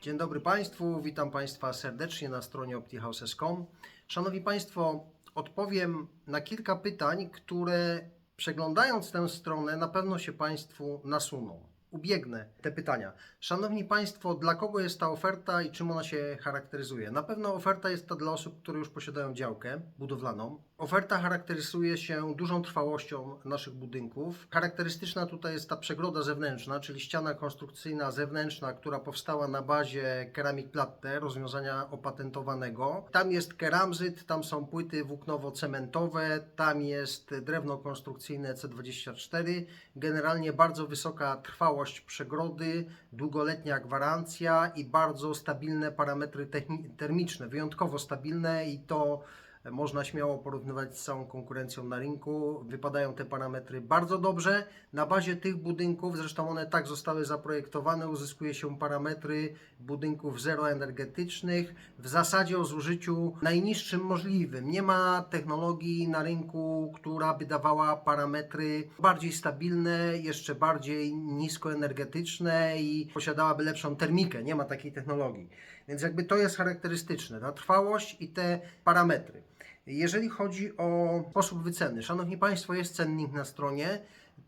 Dzień dobry Państwu, witam Państwa serdecznie na stronie optihouses.com. Szanowni Państwo, odpowiem na kilka pytań, które przeglądając tę stronę na pewno się Państwu nasuną. Ubiegnę te pytania. Szanowni Państwo, dla kogo jest ta oferta i czym ona się charakteryzuje? Na pewno oferta jest to dla osób, które już posiadają działkę budowlaną. Oferta charakteryzuje się dużą trwałością naszych budynków. Charakterystyczna tutaj jest ta przegroda zewnętrzna, czyli ściana konstrukcyjna zewnętrzna, która powstała na bazie Ceramic Platte, rozwiązania opatentowanego. Tam jest keramzyt, tam są płyty włóknowo-cementowe, tam jest drewno konstrukcyjne C24. Generalnie bardzo wysoka trwałość przegrody, długoletnia gwarancja i bardzo stabilne parametry termiczne, wyjątkowo stabilne i to można śmiało porównywać z całą konkurencją na rynku. Wypadają te parametry bardzo dobrze. Na bazie tych budynków, zresztą one tak zostały zaprojektowane, uzyskuje się parametry budynków zeroenergetycznych w zasadzie o zużyciu najniższym możliwym. Nie ma technologii na rynku, która by dawała parametry bardziej stabilne, jeszcze bardziej niskoenergetyczne i posiadałaby lepszą termikę. Nie ma takiej technologii. Więc jakby to jest charakterystyczne, ta trwałość i te parametry. Jeżeli chodzi o sposób wyceny, Szanowni Państwo, jest cennik na stronie.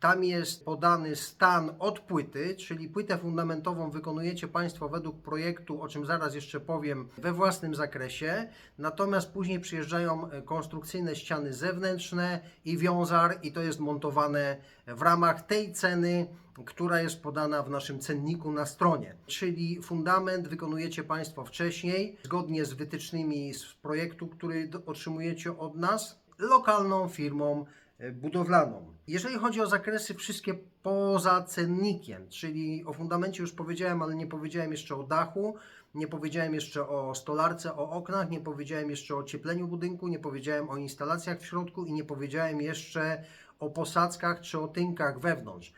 Tam jest podany stan od płyty, czyli płytę fundamentową wykonujecie Państwo według projektu, o czym zaraz jeszcze powiem, we własnym zakresie. Natomiast później przyjeżdżają e, konstrukcyjne ściany zewnętrzne i wiązar, i to jest montowane w ramach tej ceny, która jest podana w naszym cenniku na stronie. Czyli fundament wykonujecie Państwo wcześniej, zgodnie z wytycznymi z projektu, który otrzymujecie od nas, lokalną firmą budowlaną. Jeżeli chodzi o zakresy wszystkie poza cennikiem, czyli o fundamencie już powiedziałem, ale nie powiedziałem jeszcze o dachu, nie powiedziałem jeszcze o stolarce, o oknach, nie powiedziałem jeszcze o ociepleniu budynku, nie powiedziałem o instalacjach w środku i nie powiedziałem jeszcze o posadzkach czy o tynkach wewnątrz.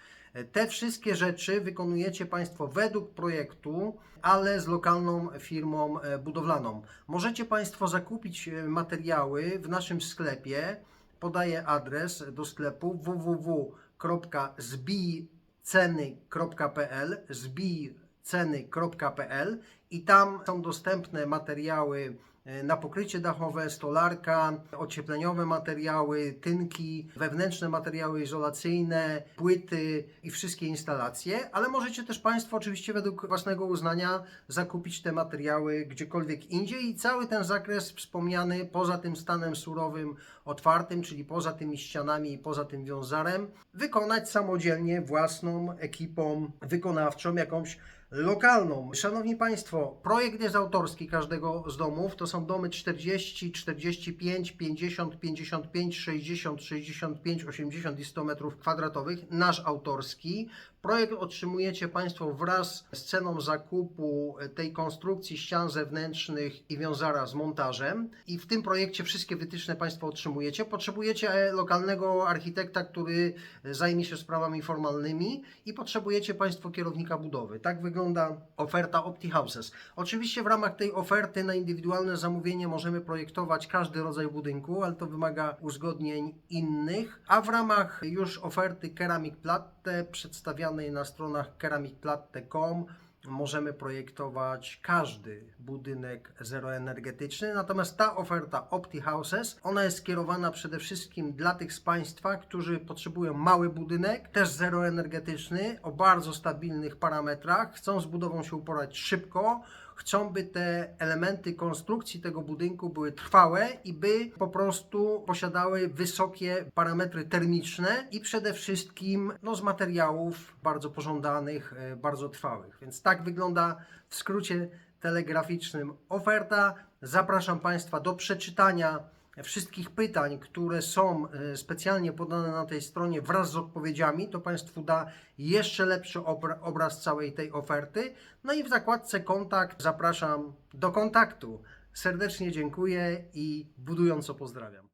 Te wszystkie rzeczy wykonujecie Państwo według projektu, ale z lokalną firmą e, budowlaną. Możecie Państwo zakupić e, materiały w naszym sklepie. Podaję adres do sklepu www.zbijceny.pl zbijceny.pl i tam są dostępne materiały na pokrycie dachowe, stolarka, ociepleniowe materiały, tynki, wewnętrzne materiały izolacyjne, płyty i wszystkie instalacje, ale możecie też Państwo oczywiście według własnego uznania zakupić te materiały gdziekolwiek indziej. I cały ten zakres wspomniany poza tym stanem surowym otwartym, czyli poza tymi ścianami i poza tym wiązarem, wykonać samodzielnie własną ekipą wykonawczą, jakąś lokalną. Szanowni Państwo, projekt jest autorski każdego z domów. To są domy 40, 45, 50, 55, 60, 65, 80 i 100 metrów kwadratowych. Nasz autorski. Projekt otrzymujecie Państwo wraz z ceną zakupu tej konstrukcji ścian zewnętrznych i wiązara z montażem. I w tym projekcie wszystkie wytyczne Państwo otrzymujecie. Potrzebujecie e, lokalnego architekta, który zajmie się sprawami formalnymi i potrzebujecie Państwo kierownika budowy. Tak wygląda oferta OptiHouses. Oczywiście w ramach tej oferty na indywidualne zamówienie możemy projektować każdy rodzaj budynku, ale to wymaga uzgodnień innych, a w ramach już oferty Ceramic Platte na stronach ceramicplatte.com możemy projektować każdy budynek zeroenergetyczny. Natomiast ta oferta OptiHouses, ona jest skierowana przede wszystkim dla tych z Państwa, którzy potrzebują mały budynek, też zeroenergetyczny, o bardzo stabilnych parametrach, chcą z budową się uporać szybko, chcą, by te elementy konstrukcji tego budynku były trwałe i by po prostu posiadały wysokie parametry termiczne i przede wszystkim no, z materiałów bardzo pożądanych, e, bardzo trwałych. Więc tak wygląda w skrócie telegraficznym oferta. Zapraszam Państwa do przeczytania wszystkich pytań, które są e, specjalnie podane na tej stronie wraz z odpowiedziami, to Państwu da jeszcze lepszy obra- obraz całej tej oferty. No i w zakładce kontakt zapraszam do kontaktu. Serdecznie dziękuję i budująco pozdrawiam.